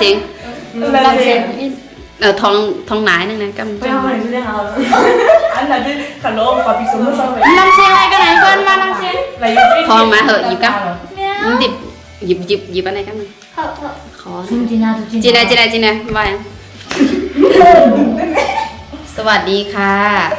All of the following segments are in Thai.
เสียงลำเสียงเออทองทองหนายนึงนะกำไม่เอาอะไรไม่ได้เอาอันนั้นคือขนมกับพิซซ่าไม่ชอบเลยลำเสียงอะไรกันไหนเพื่อนมาลำเสียงอะไรอย่างเงี้ยทองมาเหอะหยิบกับเนี่ยหยิบหยิบหยิบหยิบอะไรกันเถอะเถอะขอจริงนะจริงจีนายจีนายจีนายว่ายังสวัสดีค่ะ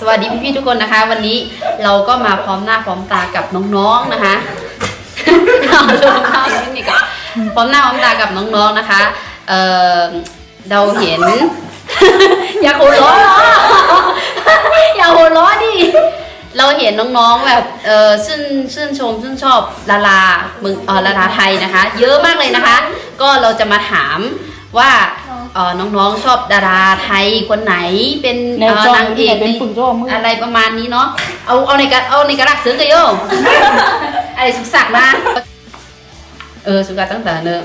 สวัสดีพี่ๆทุกคนนะคะ วันนี้เราก็มาพร้อมหน้าพร้อมตากับน้องๆนะคะเอาลงข้าวนิดนึงก่อนพร้อมหน้าพร้อมตากับน้องๆนะคะ เออเราเห็น อย่าหัวเราะอย่าหัวเราะดิเราเห็นน้องๆแบบเออชื่นชื่นชมชื่นชอบดาราเมืองเออดาราไทยนะคะ เยอะมากเลยนะคะ ก็เราจะมาถามว่าเออน้องๆชอบดาราไทยคนไหนเป็นเอ่อนางเอกในอะไรประมาณนี้เนาะเอาเอาในกระเอาในกระดักเสือกันโยอะไรสุขสักดิ์นะเออสุขสักดิ์ตั้งแต่เนิ่ม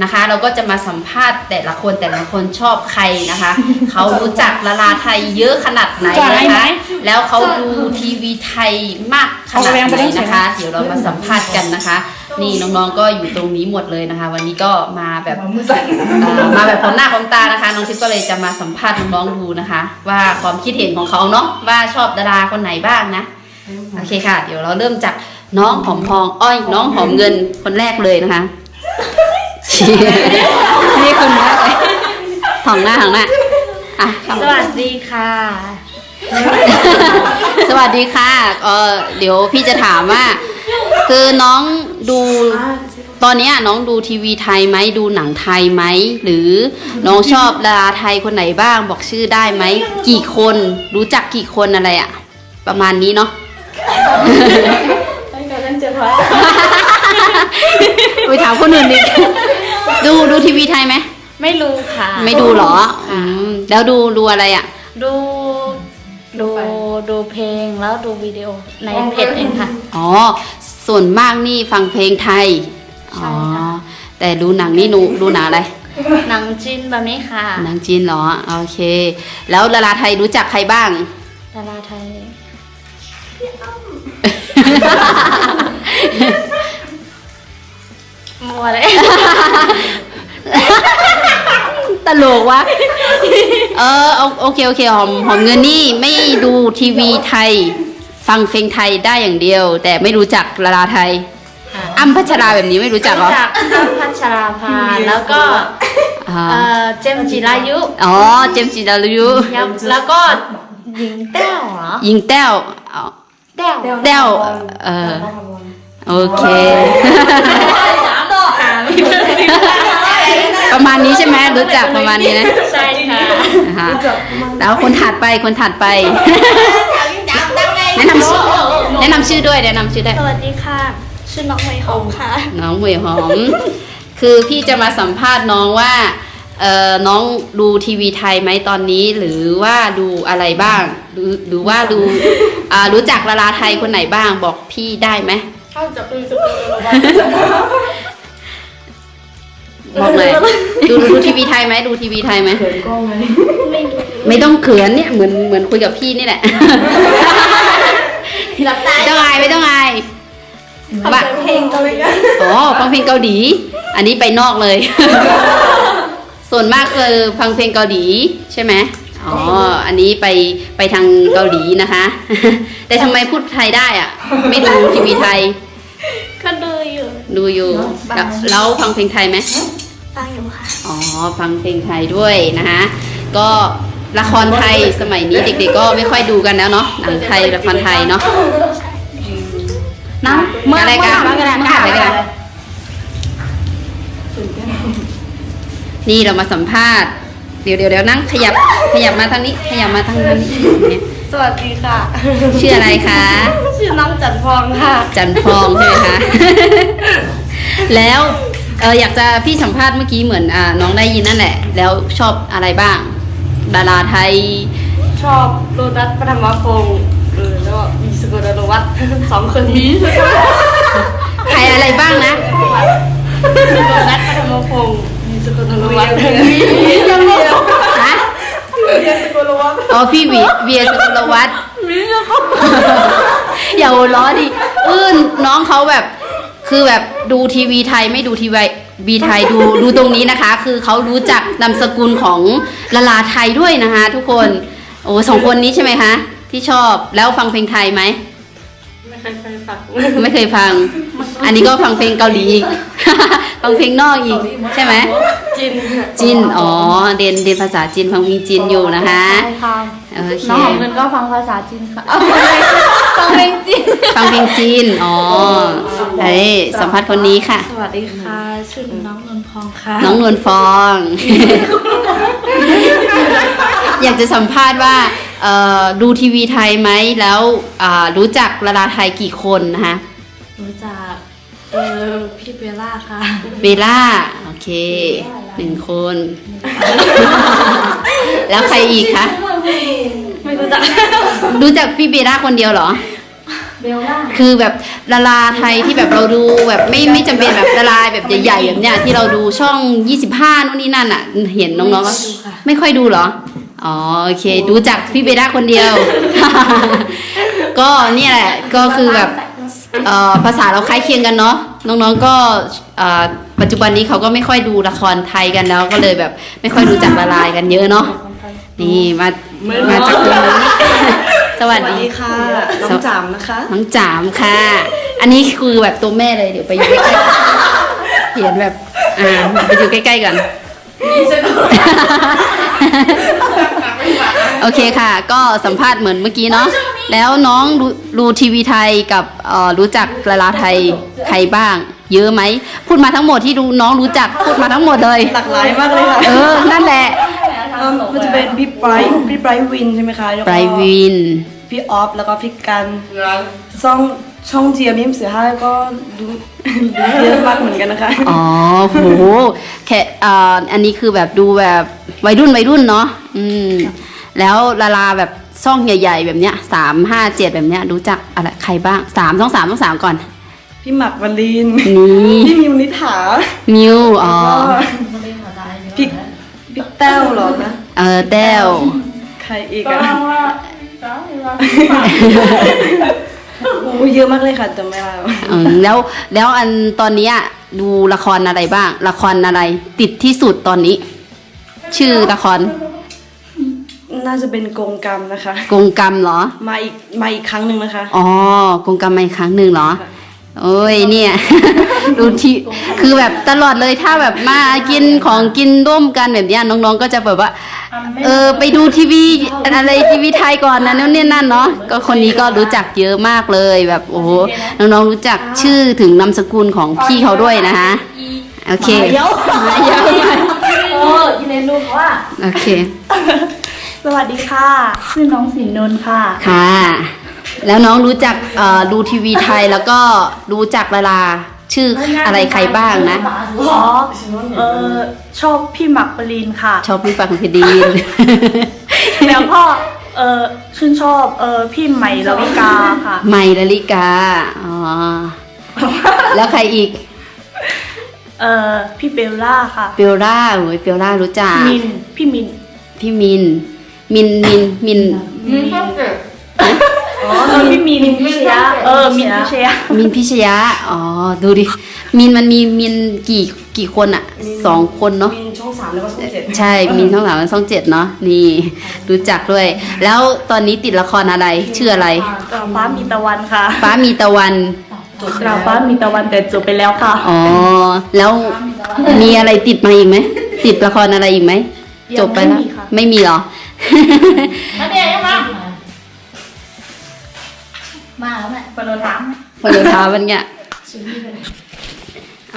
นะคะ เราก็จะมาสัมภาษณ์แต่ละคนแต่ละคนชอบใครนะคะ เขารู้จักดาราไทยเยอะขนาดไหนนะคะ แล้วเขาดูทีวีไทยมากขนาดไหนนะคะ เดี๋ยวเรามาสัมภาษณ์กันนะคะ นี่น้องๆก็อยู่ตรงนี้หมดเลยนะคะ วันนี้ก็มาแบบมือสั่นเอ่อมาแบบพร้อมหน้าพร้อมตานะคะ น้องทิพย์ก็เลยจะมาสัมภาษณ์น้องๆดูนะคะ ว่าความคิดเห็นของเขาเนาะว่าชอบดาราคนไหนบ้างนะโอเคค่ะ เดี๋ยวเราเริ่มจากน้องหอมทองอ้อยน้องหอมเงินคนแรกเลยนะคะเชียนี่คุณมากเลยทองหน้าทองหน้าอะเข้าสมาวัสดีค่ะ สวัสดีค่ะ เออเดี๋ยวพี่จะถามว่า คือน้องดู ตอนเนี้ยน้องดูทีวีไทยไหมดูหนังไทยไหมหรือน้องชอบดาราไทยคนไหนบ้างบอกชื่อได้ไหมกี่คนรู้จักกี่คนอะไรอะประมาณนี้เนาะให้การเล่นเจ็บไว้ไปถามคนอื่นดิ ดูดูทีวีไทยไหม ไม่รู้ค่ะ ไม่ดูเหรออืมแล้วดูดูอะไรอะดู ดูดูเพลงแล้วดูวิดีโอในเพจเองค่ะ อ๋อ ส่วนมากนี่ฟังเพลงไทย อ๋อใช่ค่ะแต่ดูหนังนี่ดูดูหนังอะไร หนังจีนแบบนี้ค่ะ หนังจีนเหรอ โอเค แล้วดาราไทยรู้จักใครบ้าง ดาราไทย วเลย ตลกวะ เออเอาโอเคโอเคหอมหอมเงินนี่ไม่ดูทีวีไทย ฟังเพลงไทยได้อย่างเดียว แต่ไม่รู้จักดาราไทยค่ะอ้ำพัชราแบบนี้ไม่รู้จักเหรอรู้จักอ้ำพัชราภาแล้วก็อ่าเอ่อเจมส์จิรายุ อ๋อเจมส์จิดาลุยุแล้วแล้วก็หญิงแต้วเหรอยิงแต้วอ๋อแต้วแต้วเออโอเค ประมาณ นี้ใช่ไหมรู้จักประมาณนี้นะใช่ค่ะนะคะแล้วคนถัดไปคนถัดไป แนะนำชื่อแนะนำชื่อด้วยแนะนำชื่อได้วยสวัสดีค่ะ ชื่อน้องใบหอมค่ะ น้องหมวยหอม คือพี่จะมาสัมภาษณ์น้องว่าเอ่อน้องดูทีวีไทยไหมตอนนี้หรือว่าดูอะไรบ้างหรือหรือว่าดูอ่ารู้จักดาราไทยคนไหนบ้างบอกพี่ได้ไหมเข้าจับปืนจับปืนระวังบอกเลย ดูดูดูทีวีไทยไหมดูทีวีไทยไหม เขินกล้องไงไม่ดูไม่ต้องเขินเนี่ยเหมือนเหมือนคุยกับพี่นี่แหละ หลับตาไม่ต้องอายไม่ต้องอายบ้าเพลงเกาหลีอ๋อฟังเพลงเกาหลี อันนี้ไปนอกเลย ส่วนมากคือฟังเพลงเกาหลีใช่ไหมอ๋อ อันนี้ไปไปทางเกาหลีนะคะ แต่ทำไมพูดไทยได้อะ ไม่ดูทีวีไทย ก็ดูอยู่ ดูอยู่ แล้วแล้วฟังเพลงไทยไหม ฟังอยู่ค่ะ อ๋อ ฟังเพลงไทยด้วยนะคะ ก็ละครไทยสมัยนี้เด็กๆก็ไม่ค่อยดูกันแล้วเนาะ หนังไทยละครไทยเนาะน้ำเมื่ออะไรกันเมื่ออะไรกันนี่เรามาสัมภาษณ์ เดี๋ยวเดี๋ยวเดี๋ยวนั่งขยับขยับมาทางนี้ ขยับมาทางนี้เนี่ยสวัสดีค่ะ ชื่ออะไรคะ ชื่อน้องจันพรค่ะ จันทองใช่ไหมคะ แล้ว เอออยากจะพี่สัมภาษณ์เมื่อกี้เหมือนอ่าน้องได้ยินนั่นแหละ แล้วชอบอะไรบ้าง ดาราไทย ชอบโรดัสปฐมพงศ์เออแล้วก็มีสกุลวัฒน์สองคนนี้ใครอะไรบ้างนะโรดัสปฐมพงศ์มีสกุลวัฒน์ฮะเรียนสกุลวัฒน์อ๋อพี่วีเวียสุกลวัฒน์อย่าหัวล้อดิอื้นน้องเขาแบบ คือแบบดูทีวีไทยไม่ดูทีวีบีไทยดูดูตรงนี้นะคะ คือเขารู้จักนามสกุลของละลาไทยด้วยนะคะ ทุกคนโอ้สองคนนี้ใช่ไหมคะ ที่ชอบแล้วฟังเพลงไทยไหมไม่เคยไปฟังไม่เคยฟัง อันนี้ก็ฟังเพลงเกาหลีอีก ฟังเพลงนอกอีกใช่ไหมจินค่ะจินอ๋อเรียนเรียนภาษาจีนฟังเพลงจีนอยู่นะคะใช่ค่ะโอเคน้องของเงินก็ฟังภาษาจีนค่ะเอาฟังเพลงจีนฟังเพลงจีนอ๋อเฮ้ยสัมภาษณ์คนนี้ค่ะ สวัสดีค่ะชื่อน้องนนทองค่ะ น้องนวลฟอง อยากจะสัมภาษณ์ว่าเอ่อดูทีวีไทยไหมแล้วอ่ารู้จักละลาไทยกี่คนนะคะรู้จัก เออพี่เบลล่าค่ะ เบลล่า โอเค หนึ่งคน แล้วใครอีกคะ ไม่รู้จัก รู้จักพี่เบลล่าคนเดียวเหรอ เบลล่า คือแบบดาราไทยที่แบบเราดูแบบไม่ไม่จำเป็นแบบดาราแบบใหญ่ๆแบบเนี้ยที่เราดูช่อง 25นู่นนี่นั่นอะ เห็นน้องๆก็ไม่ค่อยดูเหรอ อ๋อโอเค ดูจากพี่เบลล่าคนเดียว ก็เนี่ยแหละก็คือแบบ เอ่อภาษาเราคล้ายเคียงกันเนาะน้องๆก็เอ่อปัจจุบันนี้เขาก็ไม่ค่อยดูละครไทยกันแล้วก็เลยแบบ ไม่ค่อยรู้จักละลายกันเยอะเนาะนี่มามาจากตรงนี้ สวัสดีค่ะ น้องจามนะคะ น้องจามค่ะ อันนี้คือแบบตัวแม่เลยเดี๋ยวไปอยู่ใกล้ๆเห็นแบบอ่าไปอยู่ใกล้ๆก่อน โอเคค่ะ ก็สัมภาษณ์เหมือนเมื่อกี้เนาะแล้วน้องดูดูทีวีไทยกับเอ่อรู้จักละลาไทยใครบ้าง เยอะไหมพูดมาทั้งหมดที่ดูน้องรู้จักพูดมาทั้งหมดเลย หลากหลายมากเลยค่ะเออนั่นแหละเอิ่มมันจะเป็นพี่ไบรท์พี่ไบรท์วินใช่ไหมคะแล้วไบก็รวินพี่ออฟแล้วก็พี่กันช่อง ช่องเจียมิมเสือห้าก็ดูดูเยอะมากเหมือนกันนะคะ อ๋อโหแค่อ่าอันนี้คือแบบดูแบบวัยรุ่นวัยรุ่นเนาะอืมแล้วลาลาแบบซ่องใหญ่ๆ แบบเนี้ยสามห้าเจ็ดแบบเนี้ยรู้จักอะไรใครบ้างสามต้องสามต้องสามก่อน พี่หมักวลินนี่พี่มิวนิถามิวอ๋อพี่พี่แต้วเหรอนะเออแต้วใครอีกอะโอ้ยเยอะมากเลยค่ะจำไม่ได้แล้วอืมแล้วแล้วอันตอนเนี้ยดูละครอะไรบ้าง ละครอะไร ติดที่สุดตอนนี้ ชื่อละครน่าจะเป็นกงกรรมนะคะ กงกรรมเหรอ มาอีกมาอีกครั้งหนึ่งนะคะ อ๋อกงกรรมมาอีกครั้งหนึ่งเหรอ โอ้ยเนี่ย ดูที่คือแบบตลอดเลยถ้าแบบมากินของกินร่วมกันแบบเนี้ยน้องๆก็จะแบบว่า เออไปดูทีวีอะไรทีวีไทยก่อนนะนั่นเนี่ยนั่นเนาะก็คนนี้ก็รู้จักเยอะมากเลยแบบโอ้โหน้องๆรู้จักชื่อถึงนามสกุลของพี่เขาด้วยนะคะโอเคเดี๋ยวเดี๋ยวโอ้ยินดีรู้ว่าโอเค สวัสดีค่ะ ชื่อน้องสีนนนท์ค่ะค่ะ แล้วน้องรู้จักดูทีวีไทยแล้วก็รู้จักลาลา ชื่ออะไรใครบ้างนะ อ๋อเออชอบพี่หมักปรินค่ะ ชอบพี่ปังเพดีน แล้วก็เออชื่นชอบเออพี่ใหม่ลวิกาค่ะ ไมลลิกา อ๋อ แล้วใครอีก เออพี่เบลล่าค่ะ เปลล่าโอ้ยเปลล่ารู้จัก มิน พี่มิน พี่มิน มินมินมินอ๋อเออพี่มินพิชยาเออมินพิชยามินพิชยะ อ๋อ ดูดิ มินมันมีมินกี่กี่คนอะสองคนเนาะ มีช่องสามแล้วก็ช่องเจ็ดใช่มินช่องสามและช่องเจ็ดเนาะ นี่รู้จักด้วย แล้วตอนนี้ติดละครอะไร ชื่ออะไรกราฟ้ามีตะวันค่ะฟ้ามีตะวันกราฟ้ามีตะวันแต่จบไปแล้วค่ะ อ๋อ แล้วมีอะไรติดมาอีกไหม ติดละครอะไรอีกไหมยังจบไปแล้ว ไม่มีค่ะไม่มีเหรอ มาแล้วแม่ปนร้านคนเดียวเท้ามันเนี่ย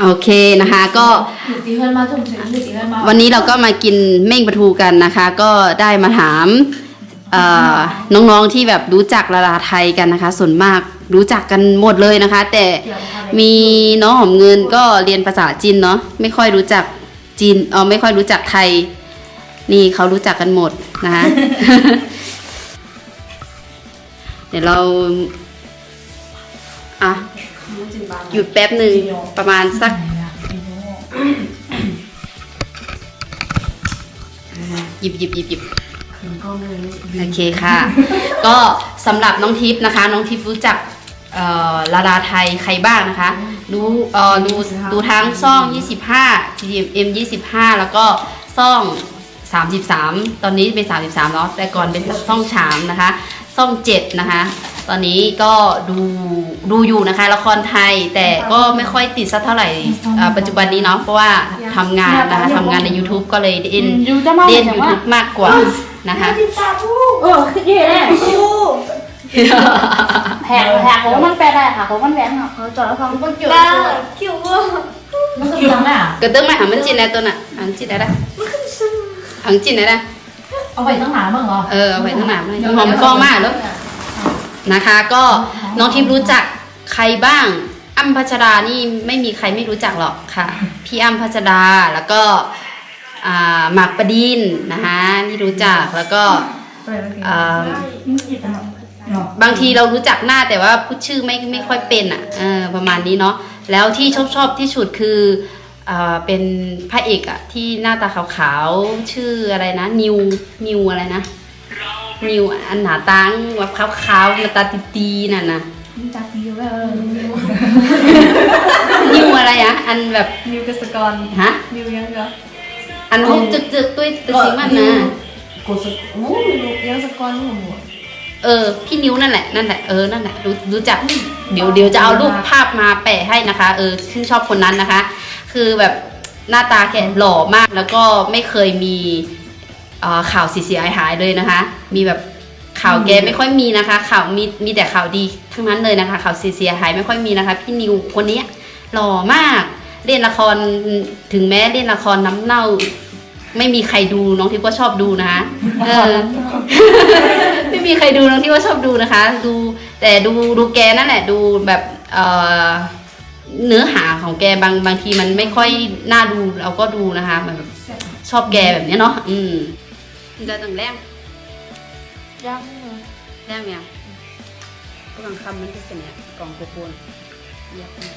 โอเคนะคะก็หยุดตีเพื่อนมาทุ่มถึงหยุดตีเพื่อนมาวันนี้เราก็มากินเม่งปลาทูกันนะคะ ก็ได้มาถามเอ่อน้องๆที่แบบรู้จักละลาไทยกันนะคะ ส่วนมากรู้จักกันหมดเลยนะคะ แต่มีน้องหอมเงินก็เรียนภาษาจีนเนาะไม่ค่อยรู้จักจีนเออไม่ค่อยรู้จักไทย นี่เขารู้จักกันหมดนะคะ เดี๋ยวเรา อะ หยุดแป๊บหนึ่งประมาณสักหยิบหยิบหยิบหยิบโอเคค่ะ ก็สำหรับน้องทิพย์นะคะ น้องทิพย์รู้จักเอ่อลาดาไทยใครบ้างนะคะดูเออดูดูทั้งซ่อง 25 TDM 25 แล้วก็ซ่อง 33 ตอนนี้เป็น 33เนาะแต่ก่อนเป็นซ่องฉามนะคะ ซ่อง 7 นะคะ ตอนนี้ก็ดูดูอยู่นะคะละครไทยแต่ก็ไม่ค่อยติดสักเท่าไหร่เอ่อปัจจุบันนี้เนาะเพราะว่าทำงานนะคะทำงานใน YouTube ก็เลยเล่นเล่น YouTube มากกว่านะคะ เออคือยี่แน่แหกแหกของมันแปลได้ค่ะของมันแหวนอะเขาจอดแล้วเขาก็เกี่ยวบ้าคิวว่ามันก็ยังอะก็ต้องมาหามันจินนะตัวน่ะหามันจินได้ละหังจินได้ละเอาไปตั้งหนาบ้างเหรอเออเอาไว้ทั้งหนามเลยหอมก็มากแล้ว นะคะ ก็น้องทิพย์รู้จักใครบ้างอ้ำพัชรานี่ไม่มีใครไม่รู้จักหรอกค่ะ พี่อ้ำพัชราแล้วก็หมากประดินนะคะนี่รู้จักแล้วก็บางทีเรารู้จักหน้าแต่ว่าพูดชื่อไม่ไม่ค่อยเป็นอะประมาณนี้เนาะแล้วที่ชอบชอบที่สุดคือเป็นพระเอกอะที่หน้าตาขาวๆชื่ออะไรนะนิวนิวอะไรนะ นิวอันหนาตังแบบขาวๆมาตาตีๆน่ะนะจักอยู่แล้วนิวอะไรอะอันแบบนิวกสกรฮะนิวยังก็อันหุบจึกๆด้วยตัวสิมันนะกูสกโอ้นิวยังสกรนี่หมดเออพี่นิวนั่นแหละนั่นแหละเออนั่นแหละรู้รู้จักเดี๋ยวเดี๋ยวจะเอารูปภาพมาแปะให้นะคะ เออชื่นชอบคนนั้นนะคะ คือแบบหน้าตาแกหล่อมากแล้วก็ไม่เคยมีเอ่อ ข่าวเสียหายๆเลยนะคะ มีแบบข่าวแกไม่ค่อยมีนะคะ ข่าวมีมีแต่ข่าวดีทั้งนั้นเลยนะคะ ข่าวเสียหายไม่ค่อยมีนะคะ พี่นิวคนเนี้ยหล่อมาก เล่นละครถึงแม้เล่นละครน้ำเน่า ไม่มีใครดูน้องทิพย์ก็ชอบดูนะคะเออไม่มีใครดูน้องที่ว่าชอบดูนะคะ ดูแต่ดูดูแกนั่นแหละดูแบบเอ่อเนื้อหาของแกบางบางทีมันไม่ค่อยน่าดูเราก็ดูนะคะมันแบบชอบแกแบบเนี้ยเนาะอืม จะตั้งแรงยังแรงเนี่ยก็บางคำมันจะเป็นเนี่ยกล่องโกโปนเรียบเนี่ย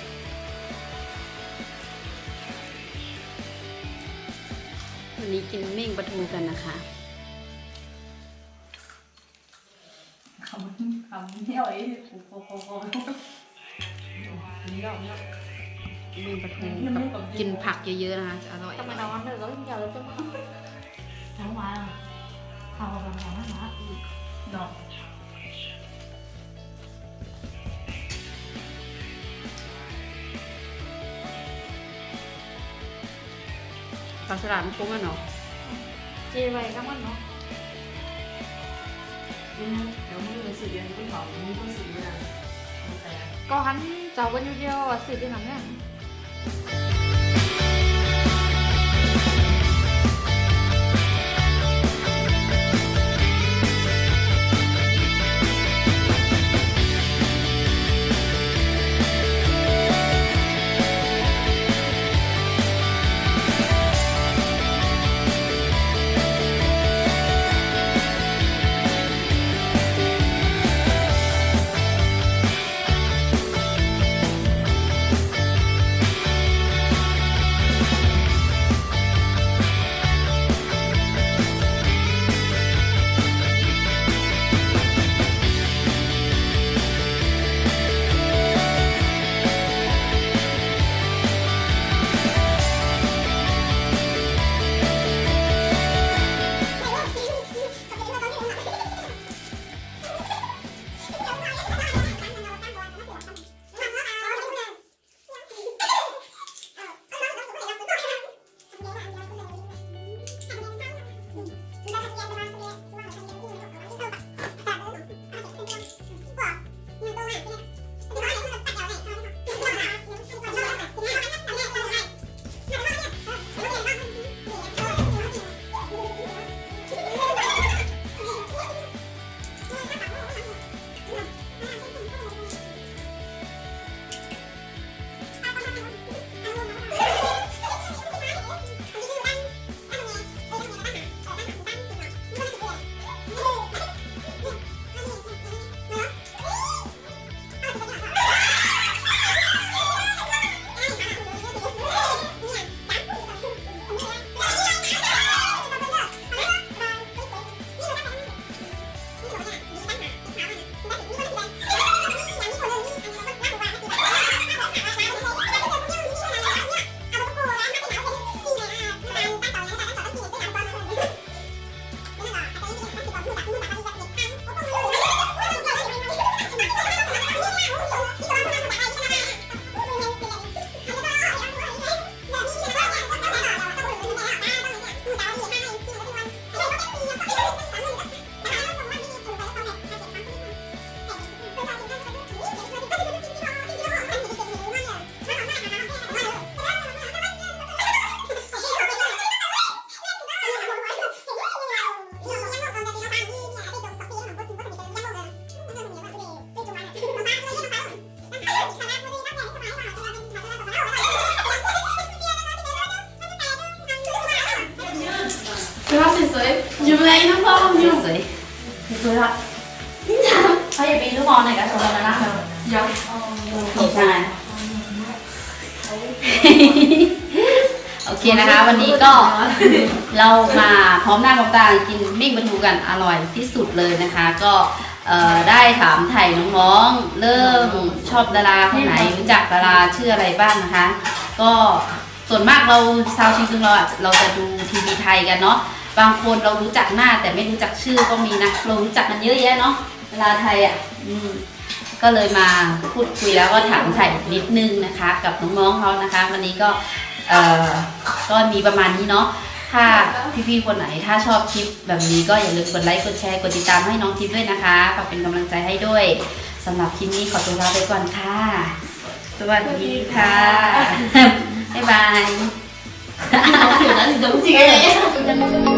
วันนี้กินเม่งปลาทูกันนะคะคำเที่ยวไอ้โอ้โหโอ้โหเม่งปลาทูกับกินผักเยอะๆนะคะจะอร่อยทำไมเราอันเดอร์แล้วยาวแล้วจะมาทั้งวัน เอาไปของมันละดอกปลาสลัดมันปรุงอะเนาะเจไว้ก็มันเนาะเดี๋ยวมึงไปสื่อเรียนที่เขามึงก็สื่อเรียนแต่ก็หันเจ้าวันอยู่เดียวสื่อที่นั่นเนี่ยอ อย่าไปรู้มองไหนกันสมมตินะยังใช่โอเคนะคะ วันนี้ก็เรามาพร้อมหน้าพร้อมตากินมิ่งปลาทูกันอร่อยที่สุดเลยนะคะ ก็เอ่อได้ถามไถ่น้องๆ เริ่มชอบดาราคนไหนรู้จักดาราชื่ออะไรบ้างนะคะ ก็ส่วนมากเราชาวชีซึงเราอะเราจะดูทีวีไทยกันเนาะบางคนเรารู้จักหน้าแต่ไม่รู้จักชื่อก็มีนะเรารู้จักกันเยอะแยะเนาะ ดาราไทยอะอืมก็เลยมาพูดคุยแล้วก็ถามไถ่นิดนึงนะคะ กับน้องๆเขานะคะ วันนี้ก็เอ่อก็มีประมาณนี้เนาะถ้าพี่ๆคนไหนถ้าชอบคลิปแบบนี้ก็อย่าลืมกดไลค์กดแชร์กดติดตามให้น้องทิพย์ด้วยนะคะฝากเป็นกำลังใจให้ด้วยสำหรับคลิปนี้ขอตัวลาไปก่อนค่ะ สวัสดีค่ะบ๊ายบายเอาผิวนั้นถึงจริงเลย